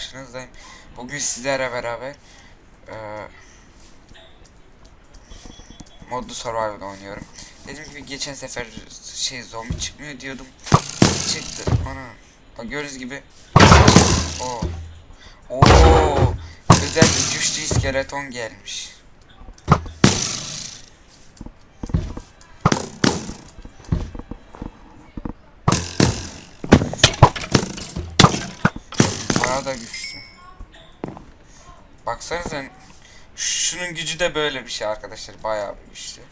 karşınızdayım. Bugün sizlere beraber e, modlu survival oynuyorum. Dediğim gibi geçen sefer şey zombi çıkmıyor diyordum. Çıktı. Ana. Bak gördüğünüz gibi. Oo. Oo. Özel güçlü iskeleton gelmiş. Bayağı da güçlü. Baksanıza şunun gücü de böyle bir şey arkadaşlar. Bayağı bir güçlü.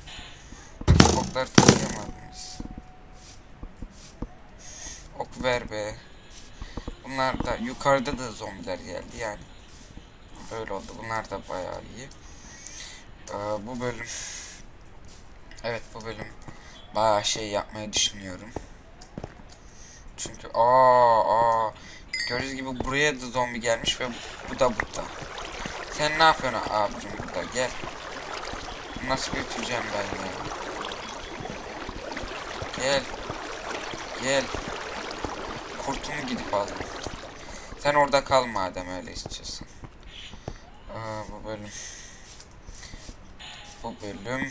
Okları taşıyamadınız. Ok ver be. Bunlar da yukarıda da zombiler geldi yani. Böyle oldu. Bunlar da bayağı iyi. Ee, bu bölüm Evet bu bölüm bayağı şey yapmayı düşünüyorum. Çünkü aa aa gördüğünüz gibi buraya da zombi gelmiş ve bu da burada. Sen ne yapıyorsun abicim burada gel. Nasıl götüreceğim ben ya? Gel. Gel. Kurtumu gidip al. Sen orada kal madem öyle istiyorsan. Aa, bu bölüm. Bu bölüm.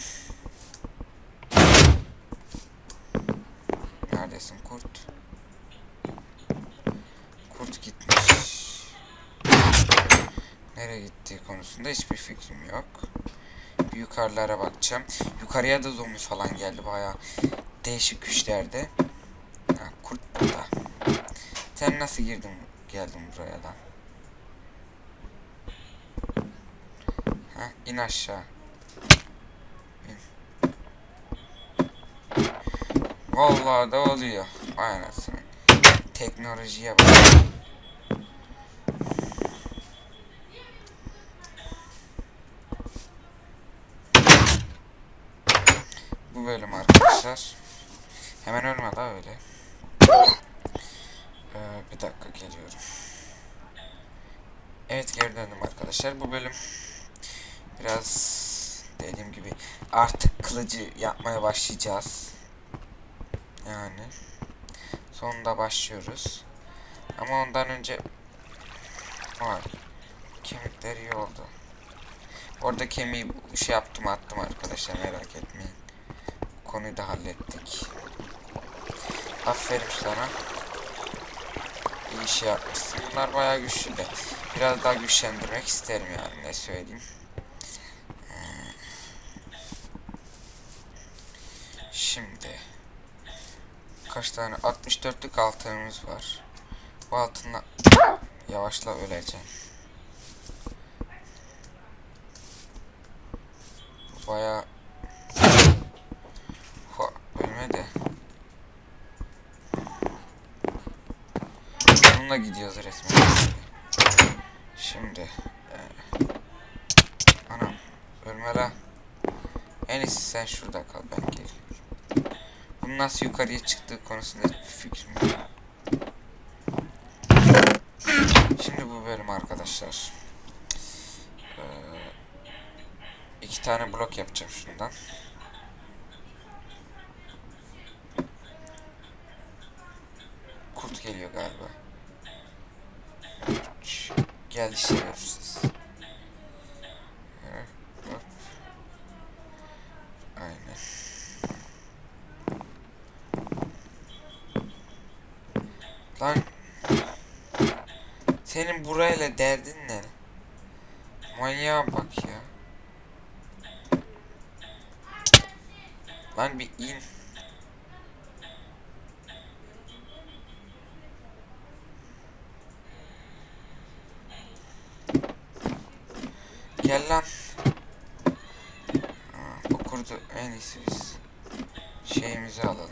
Neredesin kurt? Kurt gitmiş. Nereye gittiği konusunda hiçbir fikrim yok. Bir yukarılara bakacağım. Yukarıya da zombi falan geldi baya değişik güçlerde. Ha, kurt burada. Sen nasıl girdin geldin buraya lan? Ha, in aşağı. İn. Vallahi da oluyor. Vay anasını. Teknolojiye bak. Bu bölüm arkadaşlar. Hemen ölme daha öyle. Ee, bir dakika geliyorum. Evet geri döndüm arkadaşlar. Bu bölüm biraz dediğim gibi artık kılıcı yapmaya başlayacağız. Yani sonunda başlıyoruz. Ama ondan önce var. Kemikleri iyi oldu. Orada kemiği şey yaptım attım arkadaşlar merak etmeyin. Konuyu da hallettik. Aferin sana. İyi iş yapmışsın. Bunlar bayağı güçlü de. Biraz daha güçlendirmek isterim yani ne söyleyeyim. Ee, Şimdi kaç tane 64'lük altınımız var. Bu altınla yavaşla öleceğim. Bayağı Hua, ölmedi. Bununla gidiyoruz resmen. Şimdi e, Anam ölme la. En iyisi sen şurada kal ben geliyorum. Bunun nasıl yukarıya çıktığı konusunda hiçbir fikrim yok. Şimdi bu bölüm arkadaşlar. Ee, iki tane blok yapacağım şundan. Geliyor galiba. Geldi. Evet, hop. Aynen. Lan senin burayla derdin ne? Manyağa bak ya. Lan bir in. Gel lan. Bu kurdu en iyisi biz. Şeyimizi alalım.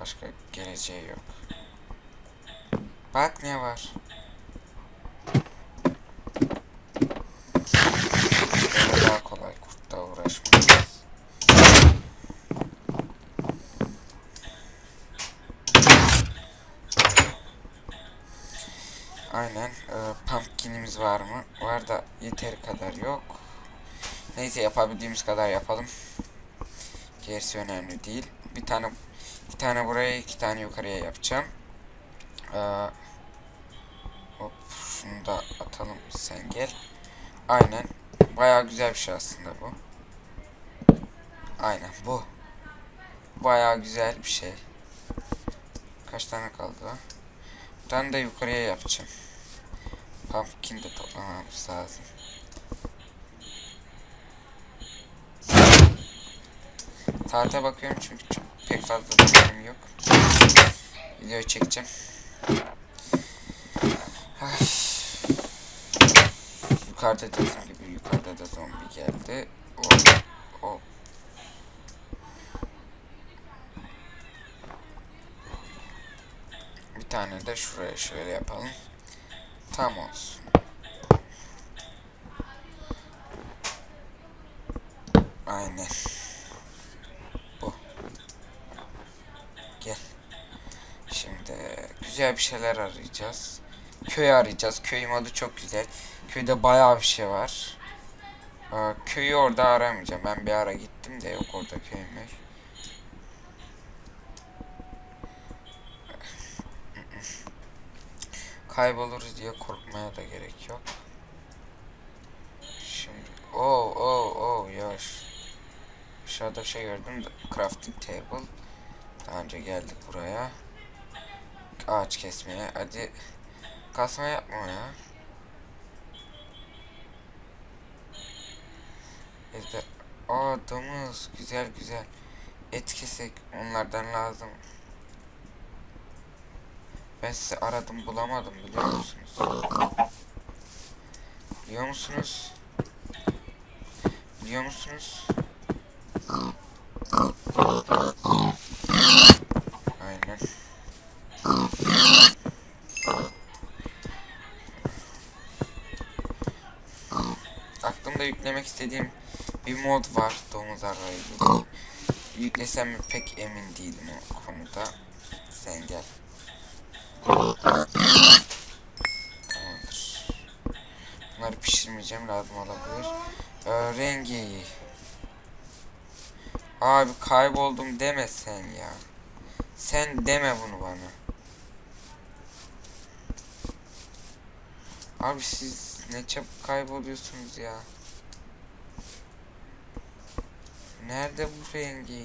Başka geleceği yok. Bak ne var. Böyle daha kolay kurtla uğraşmayacağız. Aynen. E, pumpkin'imiz var mı? Var da yeteri kadar yok. Neyse yapabildiğimiz kadar yapalım. Gerisi önemli değil. Bir tane bir tane buraya, iki tane yukarıya yapacağım. Ee, sen gel. Aynen. Bayağı güzel bir şey aslında bu. Aynen bu. Bayağı güzel bir şey. Kaç tane kaldı tane de yukarıya yapacağım. Pumpkin de toplamamız lazım. Saate bakıyorum çünkü çok, pek fazla zamanım yok. Video çekeceğim. Ay. Yukarıda dediğim gibi yukarıda da zombi geldi. O, o. Bir tane de şuraya şöyle yapalım. Tam olsun. Aynen. Bu. Gel. Şimdi güzel bir şeyler arayacağız. Köy arayacağız. Köyün adı çok güzel. Köyde bayağı bir şey var. Köyü orada aramayacağım. Ben bir ara gittim de yok orada köymüş. Kayboluruz diye korkmaya da gerek yok. Şimdi oh oh oh yaş. Aşağıda bir şey gördüm de crafting table. Daha önce geldik buraya. Ağaç kesmeye. Hadi kasma yapma ya. De aa domuz güzel güzel. Et kesek onlardan lazım. Ben sizi aradım bulamadım biliyor musunuz? Biliyor musunuz? Biliyor musunuz? Aynen. Aklımda yüklemek istediğim bir mod var domuz arayla. Yüklesem pek emin değilim o konuda. Sen gel. Bunları pişirmeyeceğim lazım olabilir. Ee, rengi. Abi kayboldum deme sen ya. Sen deme bunu bana. Abi siz ne çabuk kayboluyorsunuz ya. Nerede bu rengi?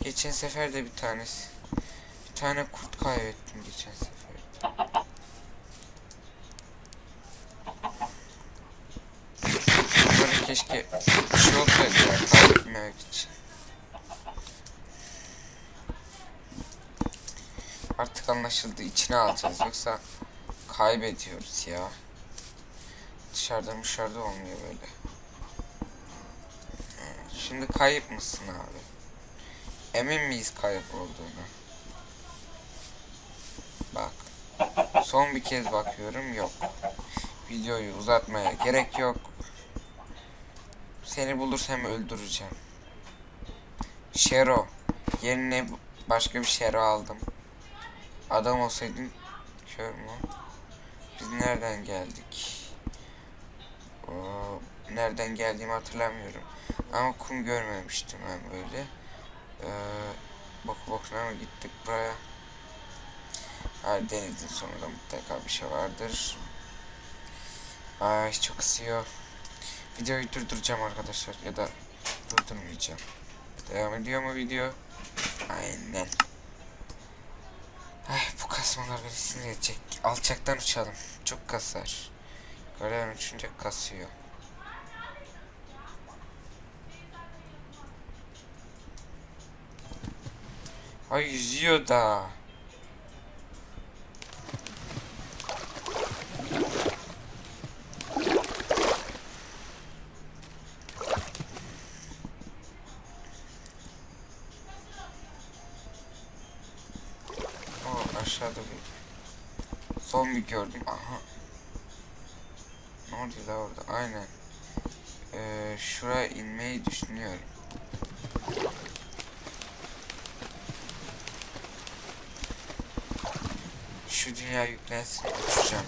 Geçen sefer de bir tanesi. Bir tane kurt kaybettim geçen sefer. Böyle keşke bir şey olsaydı ya kaybetmemek için. Artık anlaşıldı içine alacağız yoksa kaybediyoruz ya. Dışarıda dışarıda olmuyor böyle. Şimdi kayıp mısın abi? Emin miyiz kayıp olduğunu? Bak. Son bir kez bakıyorum yok. Videoyu uzatmaya gerek yok. Seni bulursam öldüreceğim. Şero. Yerine başka bir Şero aldım. Adam olsaydın kör mü? Biz nereden geldik? Oo, nereden geldiğimi hatırlamıyorum. Ama kum görmemiştim ben böyle. Ee, bok bokuna gittik buraya? Ha, denizin sonunda mutlaka bir şey vardır. Ay çok ısıyor. Videoyu durduracağım arkadaşlar ya da durdurmayacağım. Devam ediyor mu video? Aynen. Ay bu kasmalar beni sinir edecek. Alçaktan uçalım. Çok kasar. Yukarıdan uçunca kasıyor. Ay yüzüyor da. Aşağıda bir zombi gördüm. Aha. Ne oldu la orada? Aynen. Ee, şuraya inmeyi düşünüyorum. Şu dünya yüklensin uçacağım.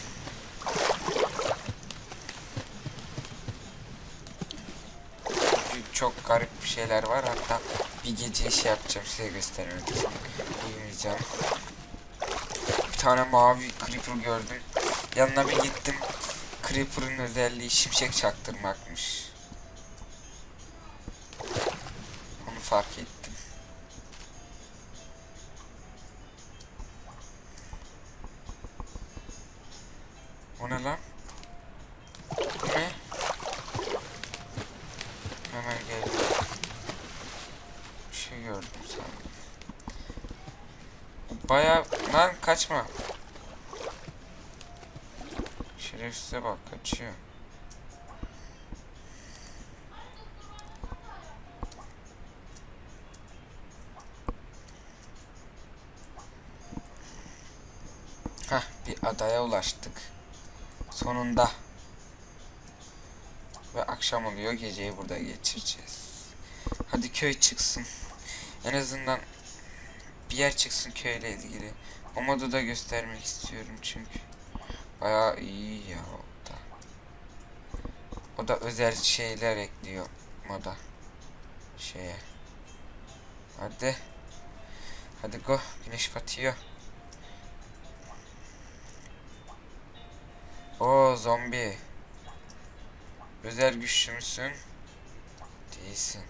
Çok garip bir şeyler var hatta bir gece şey yapacağım size göstermek için. Uyumayacağım. Tane mavi creeper gördüm. Yanına bir gittim. Creeper'ın özelliği şimşek çaktırmakmış. Onu fark ettim. Hah bir adaya ulaştık. Sonunda. Ve akşam oluyor geceyi burada geçireceğiz. Hadi köy çıksın. En azından bir yer çıksın köyle ilgili. O modu da göstermek istiyorum çünkü. Bayağı iyi ya o da. O da özel şeyler ekliyor moda. Şeye. Hadi. Hadi go. Güneş batıyor. O zombi. Özel güçlü müsün? Değilsin.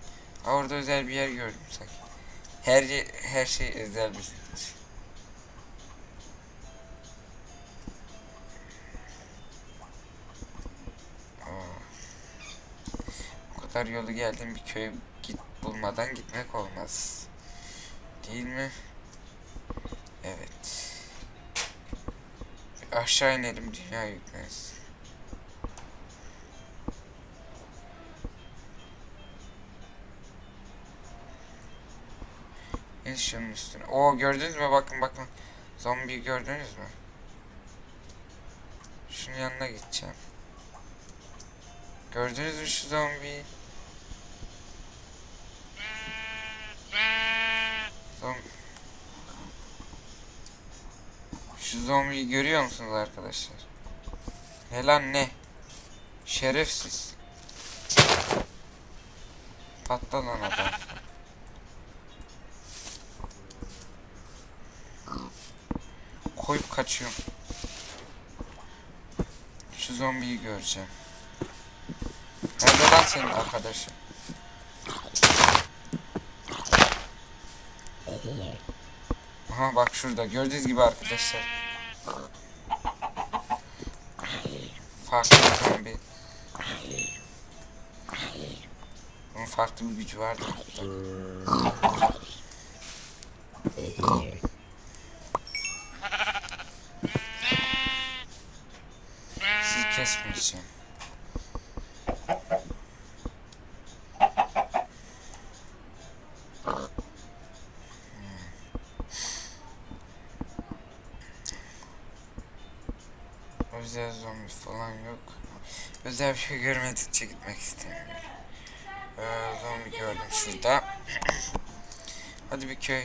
Ha orada özel bir yer gördüm sanki. Her her şey özel bir Aa. O kadar yolu geldim bir köy git bulmadan gitmek olmaz. Değil mi? Evet. Aşağı inelim dünya yüklensin. İn şunun üstüne. Oo gördünüz mü? Bakın bakın. Zombiyi gördünüz mü? Şunun yanına gideceğim. Gördünüz mü şu zombiyi? Zom şu zombiyi görüyor musunuz arkadaşlar? Ne lan ne? Şerefsiz. Patla lan adam. Koyup kaçıyorum. Şu zombiyi göreceğim. Nerede lan senin arkadaşın? Aha bak şurada gördüğünüz gibi arkadaşlar. Farklı bir. Onun farklı bir gücü vardı. Sizi kesmeyeceğim. Özel bir şey görmedikçe gitmek istemiyorum. Ee, zombi gördüm şurada. Hadi bir köy.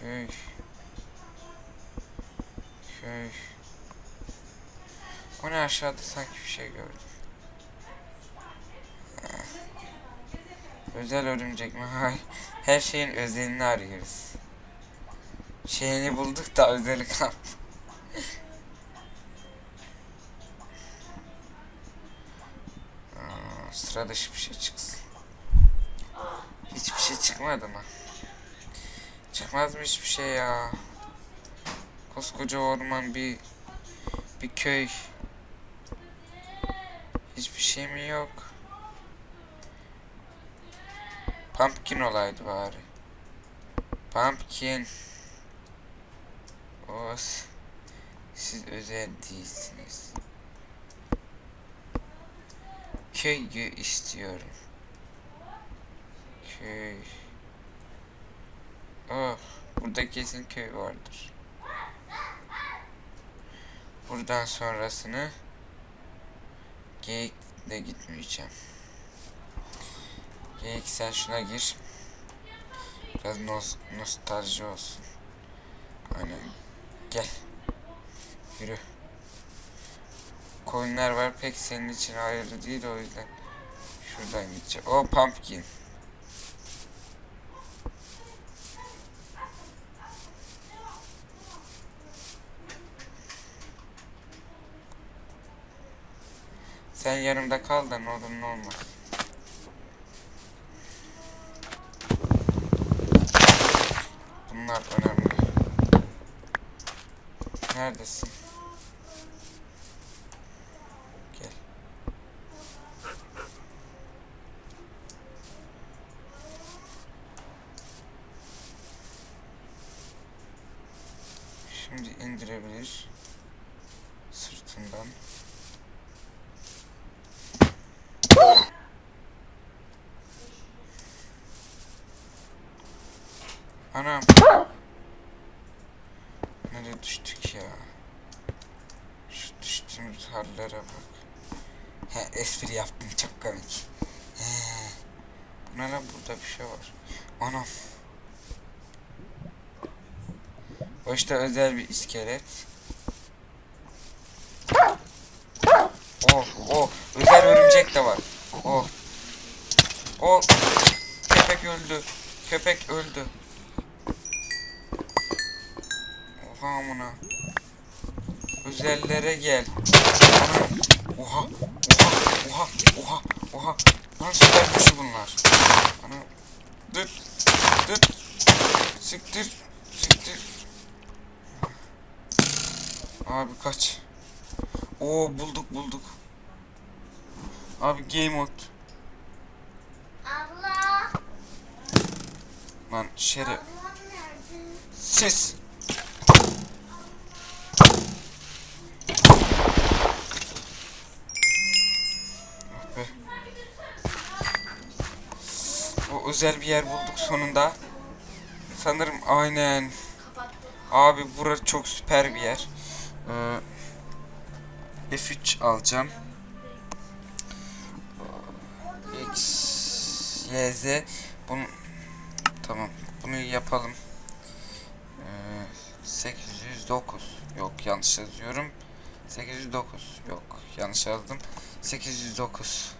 Köy. Köy. O ne aşağıda sanki bir şey gördüm. Özel örümcek mi? Hayır. Her şeyin özelini arıyoruz. Şeyini bulduk da özeli kaldı. Sıra dışı bir şey çıksın. Hiçbir şey çıkmadı mı? Çıkmaz mı hiçbir şey ya? Koskoca orman bir bir köy. Hiçbir şey mi yok? Pumpkin olaydı bari. Pumpkin. O s- siz özel değilsiniz. Köyü istiyorum. Köy. Oh, burada kesin köy vardır. Buradan sonrasını Geyik'le gitmeyeceğim. Geyik sen şuna gir. Biraz nos nostalji olsun. Aynen. Gel. Yürü koyunlar var pek senin için hayırlı değil o yüzden şuradan gideceğim. O pumpkin. Sen yanımda kal da ne olur ne olmaz. Bunlar önemli. Neredesin? İndirebilir. Sırtından. Anam. Nereye düştük ya? Şu düştüğümüz hallere bak. He espri yaptım çok komik. He. Ne burada bir şey var. Anam. İşte özel bir iskelet. Oh özel örümcek de var. Oh. Oh. Köpek öldü. Köpek öldü. Oha amına. Özellere gel. Ana. Oha. Oha. Oha. Oha. Oha. Lan süper güçlü bunlar. Ana. Dıt. Dıt. Siktir. Siktir. Abi kaç. Oo bulduk bulduk. Abi game mode. Abla. Lan şeref. Ses. Be. O özel bir yer bulduk sonunda. Sanırım aynen. Abi bura çok süper bir yer. Ee, F3 alacağım. X, Y, Z. Bunu tamam. Bunu yapalım. Ee, 809 yok yanlış yazıyorum 809 yok yanlış yazdım 809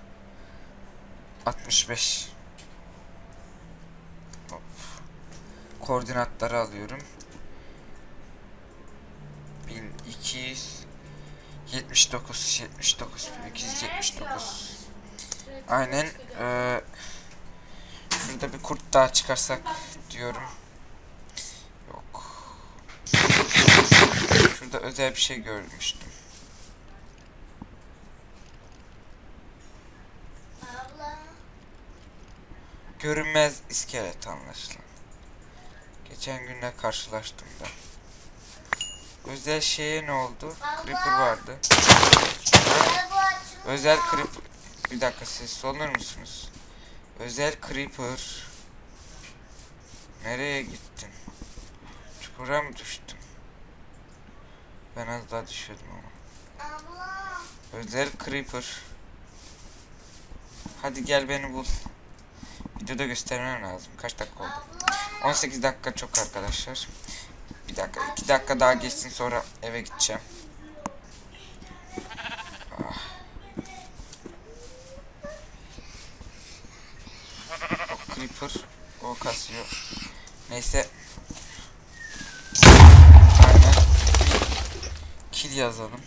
65 Hop. koordinatları alıyorum 1200 79 79 1279 aynen ee, şurada bir kurt daha çıkarsak diyorum Yok. Şurada özel bir şey görmüştüm. Görünmez iskelet anlaşılan. Geçen günde karşılaştım da. Özel şeye ne oldu? Creeper vardı. Özel Creeper... Bir dakika siz olur musunuz? Özel Creeper... Nereye gittin? Çukura mı düştün? Ben az daha düşüyordum ama. Özel Creeper. Hadi gel beni bul. Videoda göstermem lazım. Kaç dakika oldu? Abla. 18 dakika çok arkadaşlar. Bir dakika, 2 dakika daha geçsin sonra eve gideceğim. 0 Go Casio. Neyse. Aynen. Kill yazalım.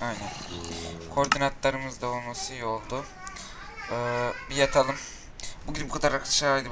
Aynen. Koordinatlarımız da olması iyi oldu. Ee, bir yatalım. Bugün bu kadar arkadaşlar.